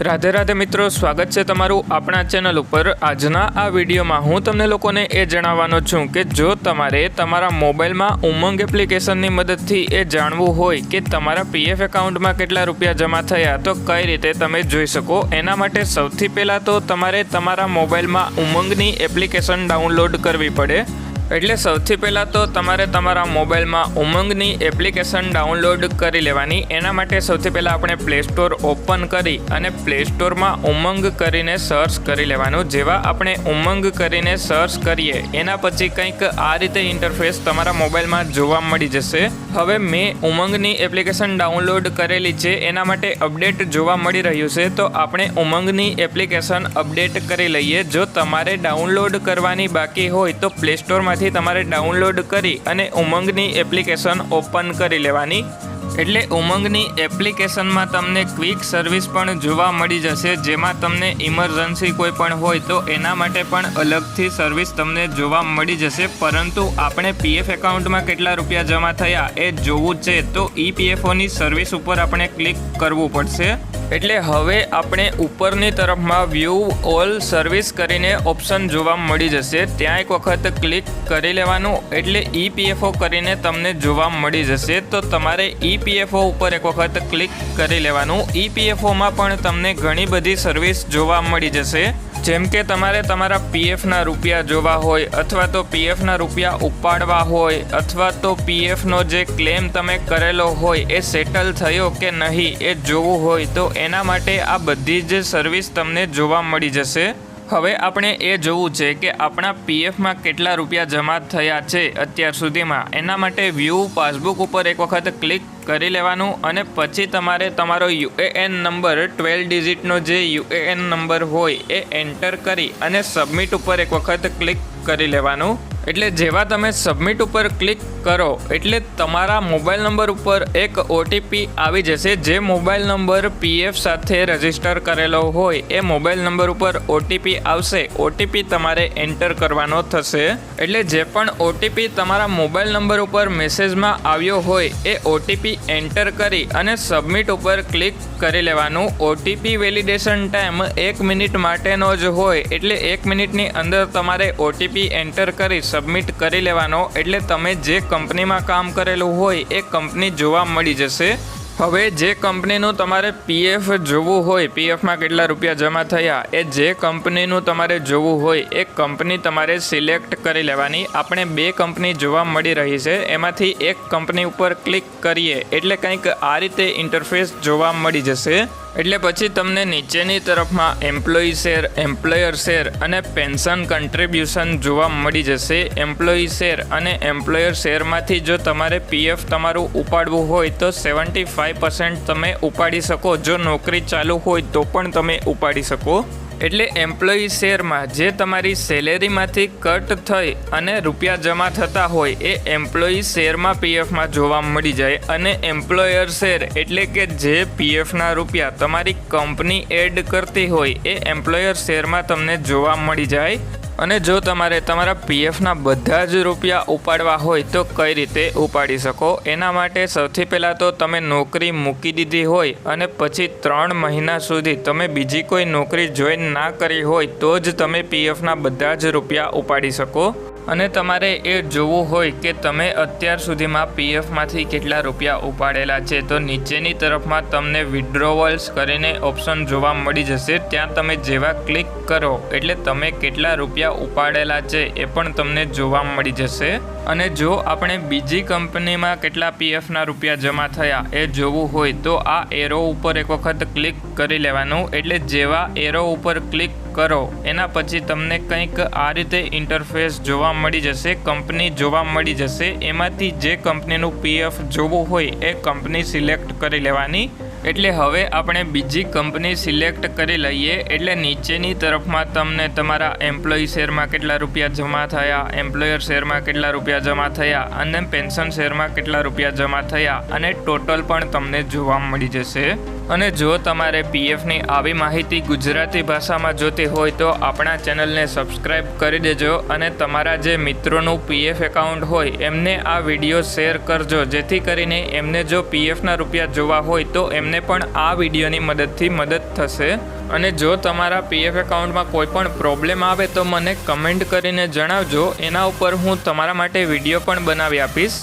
રાધે રાધે મિત્રો, સ્વાગત છે તમારું આપણા ચેનલ ઉપર. આજના આ વિડીયોમાં હું તમને લોકોને એ જણાવવાનો છું કે જો તમારે તમારા મોબાઈલમાં ઉમંગ એપ્લિકેશનની મદદથી એ જાણવું હોય કે તમારા પીએફ એકાઉન્ટમાં કેટલા રૂપિયા જમા થયા, તો કઈ રીતે તમે જોઈ શકો? એના માટે સૌથી પહેલાં તો તમારે તમારા મોબાઈલમાં ઉમંગની એપ્લિકેશન ડાઉનલોડ કરવી પડે. એટલે સૌથી પહેલાં તો તમારે તમારા મોબાઈલમાં ઉમંગની એપ્લિકેશન ડાઉનલોડ કરી લેવાની. એના માટે સૌથી પહેલાં આપણે પ્લે સ્ટોર ઓપન કરી અને પ્લે સ્ટોરમાં ઉમંગ કરીને સર્ચ કરી લેવાનું. જેવા આપણે ઉમંગ કરીને સર્ચ કરીએ, એના પછી કંઈક આ રીતે ઇન્ટરફેસ તમારા મોબાઈલમાં જોવા મળી જશે. હવે મેં ઉમંગની એપ્લિકેશન ડાઉનલોડ કરેલી છે, એના માટે અપડેટ જોવા મળી રહ્યું છે. તો આપણે ઉમંગની એપ્લિકેશન અપડેટ કરી લઈએ. જો તમારે ડાઉનલોડ કરવાની બાકી હોય, તો પ્લે સ્ટોરમાં માંથી તમારે ડાઉનલોડ કરી અને ઉમંગની એપ્લિકેશન ઓપન કરી લેવાની. એટલે ઉમંગની એપ્લિકેશનમાં તમને ક્વિક સર્વિસ પણ જોવા મળી જશે, જેમાં તમને ઇમરજન્સી કોઈ પણ હોય તો એના માટે પણ અલગથી સર્વિસ તમને જોવા મળી જશે. પરંતુ આપણે પીએફ એકાઉન્ટમાં કેટલા રૂપિયા જમા થયા એ જોવું છે, તો ઈપીએફઓની સર્વિસ ઉપર આપણે ક્લિક કરવું પડશે. એટલે હવે આપણે ઉપરની તરફમાં વ્યૂ ઓલ સર્વિસ કરીને ઓપ્શન જોવા મળી જશે. ત્યાં એક વખત ક્લિક કરી લેવાનું, એટલે ઈપીએફઓ કરીને તમને જોવા મળી જશે. તો તમારે ઈપીએફઓ ઉપર એક વખત ક્લિક કરી લેવાનું. ઈપીએફઓમાં પણ તમને ઘણી બધી સર્વિસ જોવા મળી જશે. જેમ કે તમારે તમારા પીએફના રૂપિયા જોવા હોય, અથવા તો પીએફના રૂપિયા ઉપાડવા હોય, અથવા તો પીએફનો જે ક્લેમ તમે કરેલો હોય, એ સેટલ થયો કે નહીં, એ જોવું હોય, તો એના માટે આ બધી જ સર્વિસ તમને જોવા મળી જશે. હવે આપણે એ જોવું છે કે આપણા પીએફમાં કેટલા રૂપિયા જમા થયા છે અત્યાર સુધીમાં. એના માટે વ્યૂ પાસબુક ઉપર એક વખત ક્લિક કરી લેવાનું અને પછી તમારે તમારો યુએએન નંબર ટ્વેલ્વ ડિજિટનો જે યુએએન નંબર હોય એ એન્ટર કરી અને સબમિટ ઉપર એક વખત ક્લિક કરી લેવાનું. એટલે જેવા તમે સબમિટ ઉપર ક્લિક કરો, એટલે તમારા મોબાઈલ નંબર ઉપર એક ઓટીપી આવી જશે. જે મોબાઈલ નંબર પીએફ સાથે રજિસ્ટર કરેલો હોય, એ મોબાઈલ નંબર ઉપર ઓટીપી આવશે. ઓટીપી તમારે એન્ટર કરવાનો થશે. એટલે જે પણ ઓટીપી તમારા મોબાઈલ નંબર ઉપર મેસેજમાં આવ્યો હોય, એ ઓટીપી એન્ટર કરી અને સબમિટ ઉપર ક્લિક કરી લેવાનું. ઓટીપી વેલિડેશન ટાઈમ એક મિનિટ માટેનો જ હોય, એટલે એક મિનિટની અંદર તમારે ઓટીપી એન્ટર કરી સબમિટ કરી લેવાનો એટલે તમે જે કંપનીમાં કામ કરેલું હોય એ કંપની જોવા મળી જશે. હવે જે કંપનીનું તમારે પીએફ જોવું હોય, પીએફમાં કેટલા રૂપિયા જમા થયા, એ જે કંપનીનું તમારે જોવું હોય, એ કંપની તમારે સિલેક્ટ કરી લેવાની. આપણે બે કંપની જોવા મળી રહી છે, એમાંથી એક કંપની ઉપર ક્લિક કરીએ એટલે કંઈક આ રીતે ઇન્ટરફેસ જોવા મળી જશે. એટલે પછી તમને નીચેની તરફમાં એમ્પ્લોયી શેર એમ્પ્લોયર શેર અને પેન્શન કન્ટ્રીબ્યુશન જોવા મળી જશે. એમ્પ્લોયી શેર અને એમ્પ્લોયર શેરમાંથી જો તમારે પીએફ તમારું ઉપાડવું હોય તો સેવન્ટી ફાઇવ પર્સન્ટ તમે ઉપાડી શકો. જો નોકરી ચાલુ હોય તો પણ તમે ઉપાડી શકો. એટલે એમ્પ્લોયી શેરમાં જે તમારી સેલેરીમાંથી કટ થઈ અને રૂપિયા જમા થતા હોય એ એમ્પ્લોયી શેરમાં પીએફમાં જોવા મળી જાય અને એમ્પ્લોયર શેર એટલે કે જે પીએફના રૂપિયા તમારી કંપની એડ કરતી હોય એ એમ્પ્લોયર શેરમાં તમને જોવા મળી જાય અને જો તમારે તમારા પીએફના બધા જ રૂપિયા ઉપાડવા હોય તો કઈ રીતે ઉપાડી શકો? એના માટે સૌથી પહેલાં તો તમે નોકરી મૂકી દીધી હોય અને પછી ત્રણ મહિના સુધી તમે બીજી કોઈ નોકરી જોઈન ના કરી હોય તો જ તમે પીએફના બધા જ રૂપિયા ઉપાડી શકો. અને તમારે એ જોવું હોય કે તમે અત્યાર સુધીમાં પીએફમાંથી કેટલા રૂપિયા ઉપાડેલા છે, તો નીચેની તરફમાં તમને વિડ્રોવલ્સ કરીને ઓપ્શન જોવા મળી જશે. ત્યાં તમે જેવા ક્લિક કરો એટલે તમે કેટલા રૂપિયા ઉપાડેલા છે એ પણ તમને જોવા મળી જશે. અને જો આપણે બીજી કંપનીમાં કેટલા પીએફના રૂપિયા જમા થયા એ જોવું હોય તો આ એરો ઉપર એક વખત ક્લિક કરી લેવાનું. એટલે જેવા એરો ઉપર ક્લિક કરો. એના પછી તમને કંઈક આ રીતે ઇન્ટરફેસ જોવા મળી જશે કંપની જોવા મળી જશે. એમાંથી જે કંપનીનું પીએફ જોવું હોય એ કંપની સિલેક્ટ કરી લેવાની. એટલે હવે આપણે બીજી કંપની સિલેક્ટ કરી લઈએ. એટલે નીચેની તરફમાં તમને તમારા એમ્પ્લોયી શેરમાં કેટલા રૂપિયા જમા થયા એમ્પ્લોયર શેરમાં કેટલા રૂપિયા જમા થયા અને પેન્શન શેરમાં કેટલા રૂપિયા જમા થયા અને ટોટલ પણ તમને જોવા મળી જશે. અને જો તમારે પીએફની આવી માહિતી ગુજરાતી ભાષામાં જોતી હોય તો આપણા ચેનલને સબસ્ક્રાઈબ કરી દેજો અને તમારા જે મિત્રોનું પીએફ એકાઉન્ટ હોય એમને આ વીડિયો શેર કરજો. જેથી કરીને એમને જો પીએફના રૂપિયા જોવા હોય તો એમને પણ આ વિડીયોની મદદથી મદદ થશે. અને જો તમારા પીએફ એકાઉન્ટમાં કોઈ પણ પ્રોબ્લેમ આવે તો મને કમેન્ટ કરીને જણાવજો. એના ઉપર હું તમારા માટે વીડિયો પણ બનાવી આપીશ.